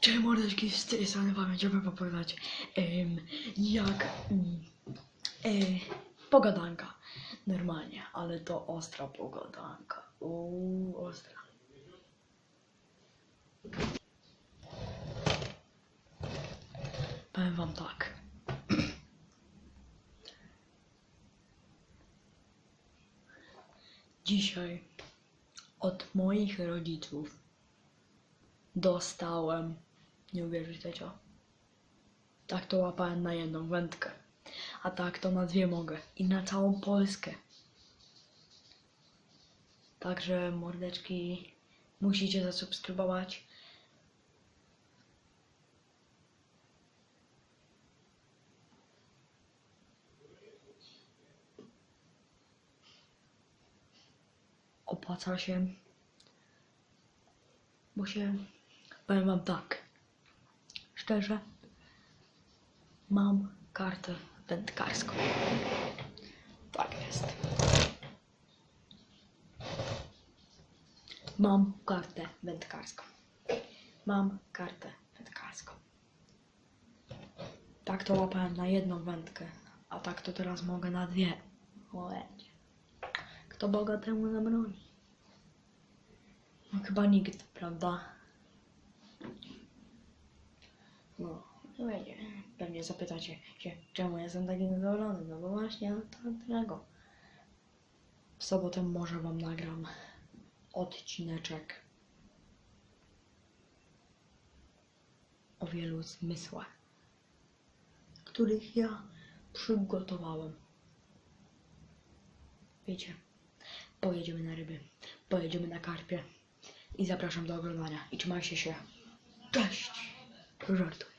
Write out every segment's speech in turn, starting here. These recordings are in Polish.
Cześć mordeczki, z tej strony wam będziemy opowiadać em, jak mm, e, pogadanka. Normalnie, ale to ostra pogadanka. Uuu, ostra. Powiem wam tak. Dzisiaj od moich rodziców dostałem, nie uwierzycie co, tak to łapałem na jedną wędkę, a tak to na dwie mogę. I na całą Polskę. Także mordeczki musicie zasubskrybować. Opłaca się, bo się, powiem wam tak, szczerze, mam kartę wędkarską. Tak jest. Mam kartę wędkarską. Mam kartę wędkarską. Tak to łapałem na jedną wędkę, a tak to teraz mogę na dwie. Momencie. Kto Boga temu zabroni? No chyba nikt, prawda? No, no wiecie, pewnie zapytacie się, czemu jestem taki zadowolony? No bo właśnie od tego. W sobotę może wam nagram odcineczek o wielu zmysłach, których ja przygotowałem. Wiecie, pojedziemy na ryby, pojedziemy na karpie i zapraszam do oglądania i trzymajcie się. Cześć! Żartuję.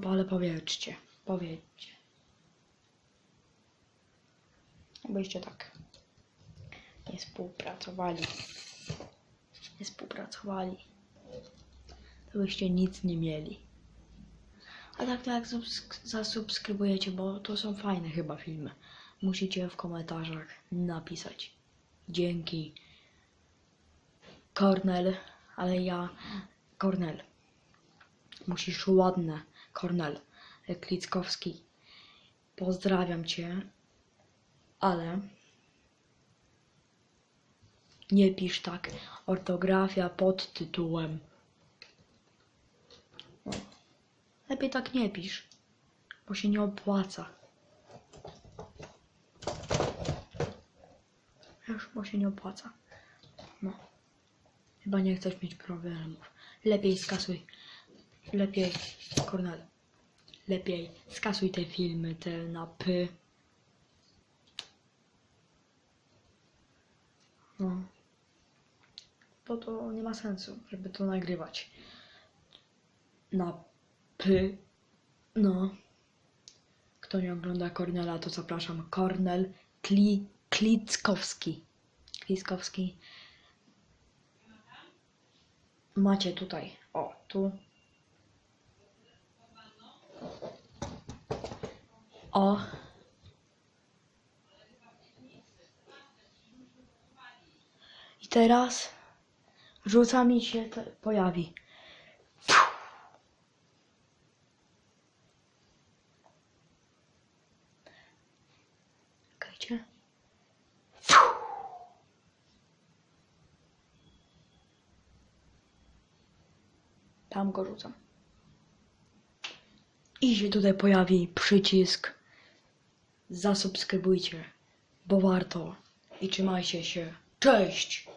No ale powiedzcie, powiedzcie. Jakbyście tak nie współpracowali, nie współpracowali, to byście nic nie mieli. A tak jak subsk- zasubskrybujecie, bo to są fajne chyba filmy, musicie w komentarzach napisać. Dzięki. Kornel, ale ja... Kornel. Musisz ładne. Kornel Klickowski. Pozdrawiam cię, ale nie pisz tak. Ortografia pod tytułem. Lepiej tak nie pisz, bo się nie opłaca. Już, bo się nie opłaca. No. Chyba nie chcesz mieć problemów. Lepiej skasuj. Lepiej, Kornel. Lepiej skasuj te filmy, te na P. No. Bo to nie ma sensu, żeby to nagrywać. Na P. No. Kto nie ogląda Kornela, to zapraszam. Kornel Kli, Klickowski. Klickowski. Macie tutaj. O, tu. O. I teraz rzuca mi się pojawi. Czekajcie. Tam go rzucam. I się tutaj pojawi przycisk. Zasubskrybujcie, bo warto. I trzymajcie się. Cześć!